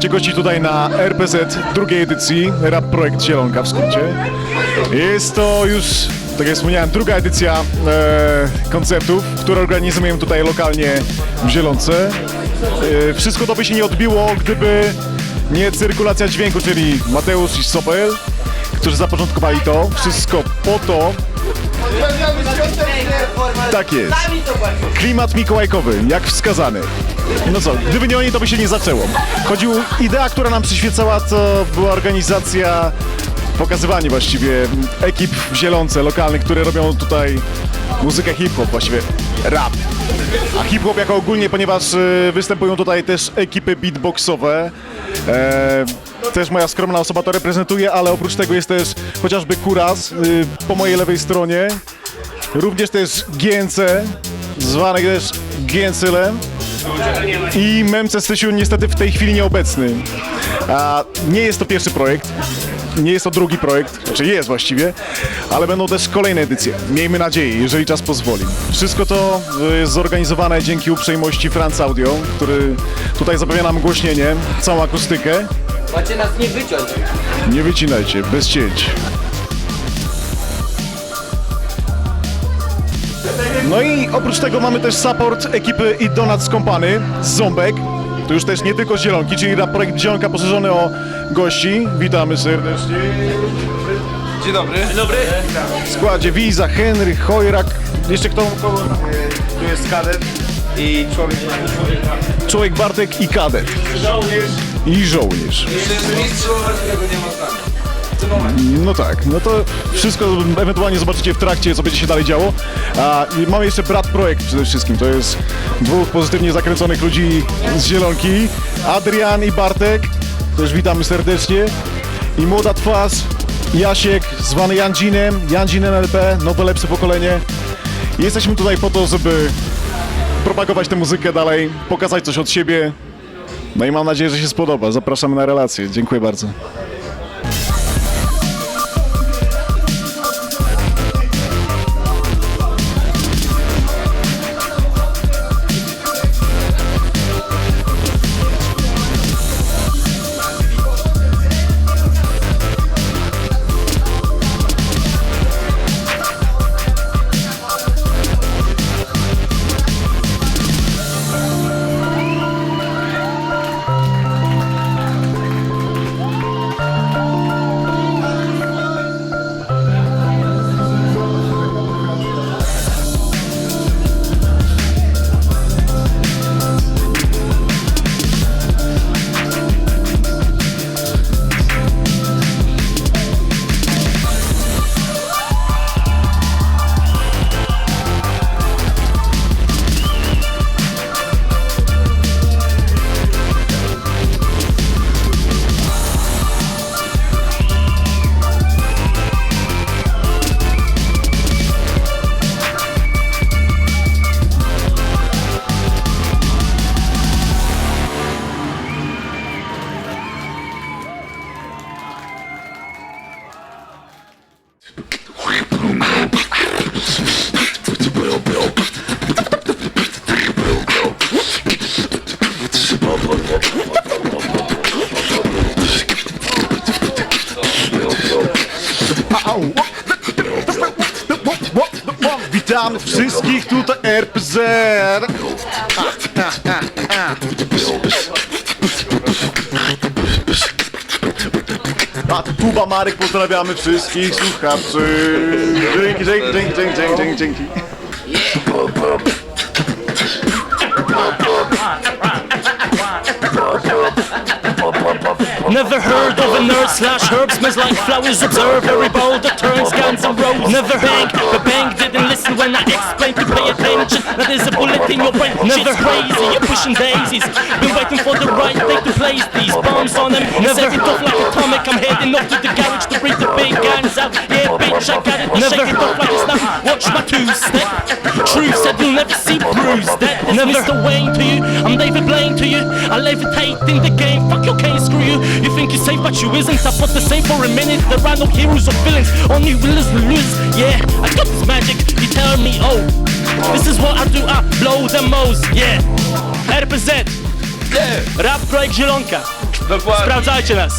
możecie gościć tutaj na RPZ drugiej edycji, Rap Projekt Zielonka w skrócie. Jest to już, tak jak wspomniałem, druga edycja e, koncertów, które organizujemy tutaj lokalnie w Zielonce. E, wszystko to by się nie odbiło, gdyby nie cyrkulacja dźwięku, czyli Mateusz i Sobel, którzy zapoczątkowali to. Wszystko po to, tak jest. Klimat mikołajkowy, jak wskazany. No co, gdyby nie oni, to by się nie zaczęło. Chodził, idea, która nam przyświecała, to była organizacja, pokazywanie właściwie ekip w Zielonce lokalnych, które robią tutaj muzykę hip-hop, właściwie rap. A hip-hop jako ogólnie, ponieważ y, występują tutaj też ekipy beatboxowe. E, też moja skromna osoba to reprezentuje, ale oprócz tego jest też chociażby Kuras y, po mojej lewej stronie. Również też GNC, zwany też GNCLem i Memce Stysiu niestety w tej chwili nieobecny. A nie jest to pierwszy projekt, nie jest to drugi projekt, znaczy jest właściwie, ale będą też kolejne edycje. Miejmy nadzieję, jeżeli czas pozwoli. Wszystko to y, jest zorganizowane dzięki uprzejmości France Audio, który tutaj zapewnia nam głośnienie, całą akustykę. Macie nas nie wyciąć. Nie wycinajcie, bez cięć. No i oprócz tego mamy też support ekipy i Donuts Company z Ząbek. To już też nie tylko Zielonki, czyli projekt Zielonka poszerzony o gości. Witamy serdecznie. Dzień dobry. Dzień dobry. W składzie Wiza, Henry, Chojrak. Jeszcze kto? kogo? Tu jest kadet i człowiek. Człowiek Bartek i Kadet. I żołnierz. Jeszcze jest mistrz, którego nie ma z nami. No tak, no to wszystko ewentualnie zobaczycie w trakcie, co będzie się dalej działo. A i mamy jeszcze brat projekt przede wszystkim, to jest dwóch pozytywnie zakręconych ludzi z Zielonki, Adrian i Bartek, też witamy serdecznie. I młoda twarz, Jasiek, zwany Jandzinem, Jandzin NLP, no to lepsze pokolenie. I Jesteśmy tutaj po to, żeby propagować tę muzykę dalej, pokazać coś od siebie. No i mam nadzieję, że się spodoba. Zapraszamy na relację. Dziękuję bardzo. Witam wszystkich tutaj RPZ. A tu Kuba Marek, pozdrawiamy wszystkich słuchaczy. Dzięki, dzięki, dzięki, dzięki, dzięki, dzięki, Never heard of a nerd slash herb smells like flowers. Observe every that turns guns and roads. Never bang, the bank didn't listen when I explained to pay attention. Now there's a bullet in your brain. Never crazy, you're pushing daisies. Been waiting for the right day to place these bombs on them. Never it off like atomic. I'm heading off to the garage to bring the big guns out. Yeah, I got it. Never shake it off like it's not. Watch my two step. Truth said you'll never see Bruce. That is Mr. Wayne to you. I'm David Blaine to you. I levitate in the game. Fuck your case, screw you. You think you're safe, but you isn't. I put the same for a minute. There are no heroes or villains, only winners and losers. Yeah, I got this magic. You tell me, oh, this is what I do. I blow the most. Yeah, RPZ. Rap projekt Zielonka. Dokładnie. Sprawdzajcie nas.